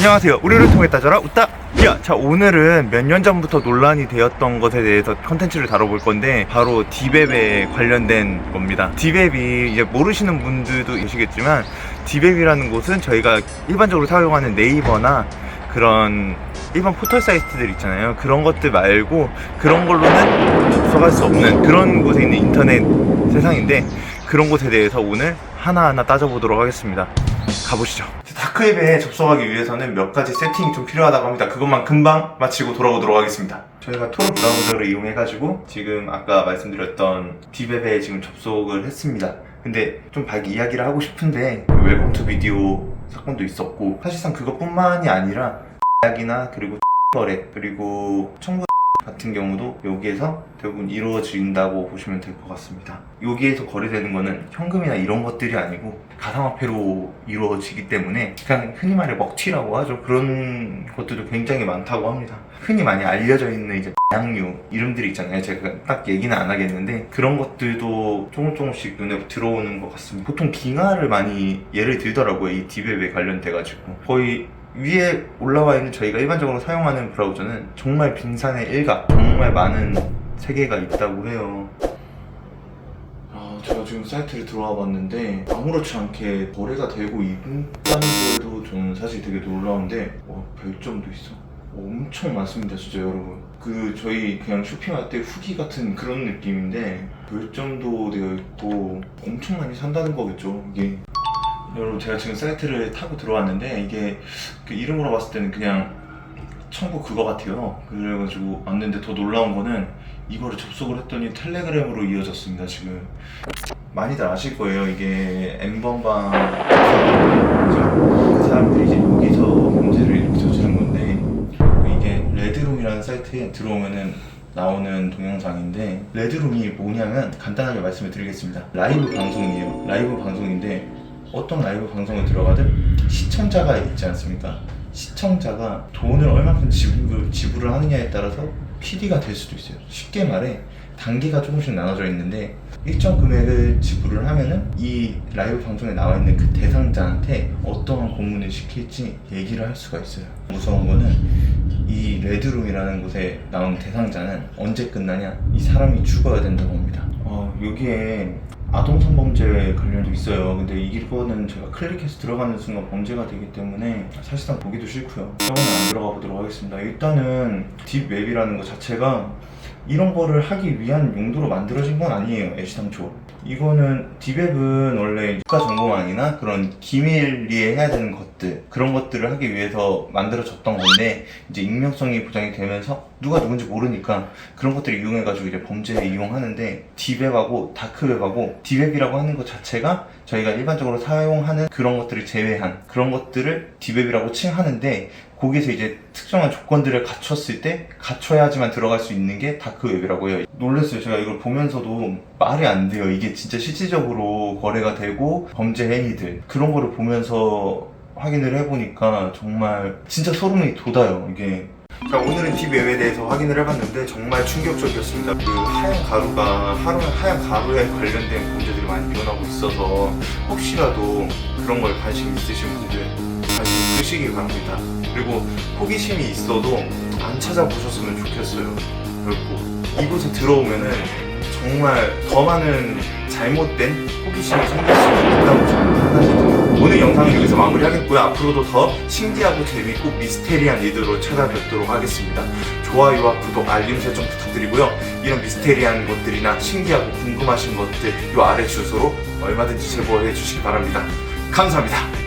안녕하세요. 우리를 통해 따져라 웃다. 야, 자 오늘은 몇 년 전부터 논란이 되었던 것에 대해서 컨텐츠를 다뤄볼 건데 바로 디웹에 관련된 겁니다. 디웹이 이제 모르시는 분들도 계시겠지만 디웹이라는 곳은 저희가 일반적으로 사용하는 네이버나 그런 일반 포털 사이트들 있잖아요. 그런 것들 말고 그런 걸로는 접속할 수 없는 그런 곳에 있는 인터넷 세상인데 그런 곳에 대해서 오늘 하나하나 따져보도록 하겠습니다. 가보시죠. 다크웹에 접속하기 위해서는 몇 가지 세팅이 좀 필요하다고 합니다. 그것만 금방 마치고 돌아오도록 하겠습니다. 저희가 토로 브라우저를 이용해가지고 지금 아까 말씀드렸던 디웹에 지금 접속을 했습니다. 근데 좀 밝게 이야기를 하고 싶은데 웰컴 투 비디오 사건도 있었고 사실상 그것뿐만이 아니라 약이나 그리고 거래 그리고 청구 같은 경우도 여기에서 대부분 이루어진다고 보시면 될 것 같습니다. 여기에서 거래되는 거는 현금이나 이런 것들이 아니고 가상화폐로 이루어지기 때문에 그냥 흔히 말해 먹튀라고 하죠. 그런 것들도 굉장히 많다고 합니다. 흔히 많이 알려져 있는 이제 양류 이름들이 있잖아요. 제가 딱 얘기는 안 하겠는데 그런 것들도 조금 조금씩 눈에 들어오는 것 같습니다. 보통 빙하를 많이 예를 들더라고요. 이 디웹에 관련돼가지고 거의 위에 올라와 있는 저희가 일반적으로 사용하는 브라우저는 정말 빙산의 일각, 정말 많은 세계가 있다고 해요. 아, 제가 지금 사이트를 들어와 봤는데 아무렇지 않게 거래가 되고 있다는 것도 저는 사실 되게 놀라운데 와, 별점도 있어. 엄청 많습니다, 진짜 여러분. 그 저희 그냥 쇼핑할 때 후기 같은 그런 느낌인데 별점도 되어 있고 엄청 많이 산다는 거겠죠, 이게. 제가 지금 사이트를 타고 들어왔는데 이게 그 이름으로 봤을 때는 그냥 청구 그거 같아요. 그래가지고 왔는데 더 놀라운 거는 이거를 접속을 했더니 텔레그램으로 이어졌습니다. 지금 많이들 아실 거예요. 이게 엠번방 그 사람들이 이제 여기서 문제를 이렇게 저지른 건데 이게 레드룸이라는 사이트에 들어오면은 나오는 동영상인데 레드룸이 뭐냐면 간단하게 말씀을 드리겠습니다. 라이브 방송이에요. 라이브 방송인데 어떤 라이브 방송에 들어가든 시청자가 있지 않습니까? 시청자가 돈을 얼마큼 지불, 지불을 하느냐에 따라서 PD가 될 수도 있어요. 쉽게 말해 단계가 조금씩 나눠져 있는데 일정 금액을 지불을 하면은 이 라이브 방송에 나와 있는 그 대상자한테 어떠한 고문을 시킬지 얘기를 할 수가 있어요. 무서운 거는 이 레드룸이라는 곳에 나온 대상자는 언제 끝나냐? 이 사람이 죽어야 된다고 합니다. 어, 여기에 아동 성범죄 관련도 있어요. 근데 이거는 제가 클릭해서 들어가는 순간 범죄가 되기 때문에 사실상 보기도 싫고요. 저는 안 들어가 보도록 하겠습니다. 일단은 딥웹이라는 것 자체가 이런 거를 하기 위한 용도로 만들어진 건 아니에요. 애시당초. 이거는 딥웹은 원래 국가 정보망이나 그런 기밀리에 해야 되는 것들 그런 것들을 하기 위해서 만들어졌던 건데 이제 익명성이 보장이 되면서 누가 누군지 모르니까 그런 것들을 이용해가지고 이제 범죄에 이용하는데 딥웹하고 다크웹하고 딥웹이라고 하는 것 자체가 저희가 일반적으로 사용하는 그런 것들을 제외한 그런 것들을 딥웹이라고 칭하는데 거기서 이제 특정한 조건들을 갖췄을 때 갖춰야지만 들어갈 수 있는 게 다크웹이라고 해요. 놀랐어요. 제가 이걸 보면서도 말이 안 돼요. 이게 진짜 실질적으로 거래가 되고 범죄 행위들 그런 거를 보면서 확인을 해보니까 정말 진짜 소름이 돋아요. 이게 자 오늘은 딥웹에 대해서 확인을 해봤는데 정말 충격적이었습니다. 그 하얀 가루가 하루 하얀 가루에 관련된 범죄들이 많이 일어나고 있어서 혹시라도 그런 거에 관심 있으신 분들 관심 끄시기 바랍니다. 그리고 호기심이 있어도 안 찾아보셨으면 좋겠어요. 그리고 이곳에 들어오면은 정말 더 많은 잘못된 호기심이 생길 수 있다고 저는 듭니다. 오늘 영상은 여기서 마무리하겠고요. 앞으로도 더 신기하고 재밌고 미스테리한 일들로 찾아뵙도록 하겠습니다. 좋아요와 구독, 알림 설정 부탁드리고요. 이런 미스테리한 것들이나 신기하고 궁금하신 것들 이 아래 주소로 얼마든지 제보해 주시기 바랍니다. 감사합니다.